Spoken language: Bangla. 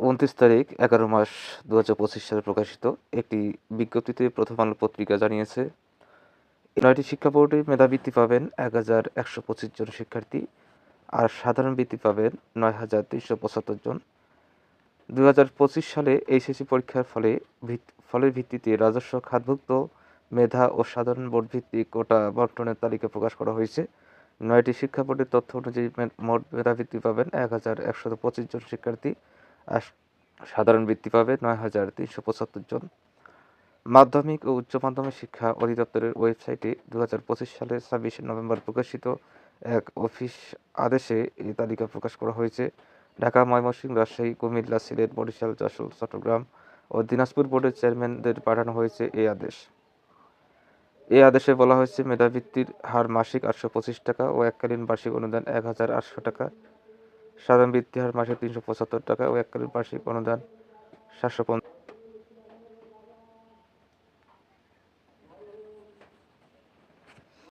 উনত্রিশ তারিখ, এগারো মাস দু হাজার পঁচিশ সালে প্রকাশিত একটি বিজ্ঞপ্তিতে প্রথম আলো পত্রিকা জানিয়েছে, নয়টি শিক্ষা বোর্ডে মেধাবৃত্তি পাবেন এক হাজার একশো পঁচিশ জন শিক্ষার্থী আর সাধারণ বৃত্তি পাবেন নয় হাজার তিনশো পঁচাত্তর জন। দু হাজার পঁচিশ সালে এইচএসসি পরীক্ষার ফলে ফলের ভিত্তিতে রাজস্ব খাতভুক্ত মেধা ও সাধারণ বোর্ড ভিত্তিক কোটা বন্টনের তালিকা প্রকাশ করা হয়েছে। নয়টি শিক্ষা বোর্ডের তথ্য অনুযায়ী মোট মেধাবৃত্তি পাবেন এক হাজার একশো পঁচিশ জন শিক্ষার্থী সাধারণ বৃত্তি পাবে নয় হাজার তিনশো পঁচাত্তর জন। মাধ্যমিক ও উচ্চ মাধ্যমিক শিক্ষা অধিদপ্তরের ওয়েবসাইটে দু হাজার পঁচিশ সালের ছাব্বিশে নভেম্বর প্রকাশিত এক অফিস আদেশে এই তালিকা প্রকাশ করা হয়েছে। ঢাকা, ময়মনসিংহ, রাজশাহী, কুমিল্লা, সিলেট, বরিশাল, যশোর, চট্টগ্রাম ও দিনাজপুর বোর্ডের চেয়ারম্যানদের পাঠানো হয়েছে এই আদেশ। এই আদেশে বলা হয়েছে, মেধাবৃত্তির হার মাসিক আটশো পঁচিশ টাকা ও এককালীন বার্ষিক অনুদান এক হাজার আটশো টাকা। সাধারণ বৃত্তি হার মাসে তিনশো পঁচাত্তর টাকা ও এককালীন বার্ষিক অনুদান সাতশো পনেরো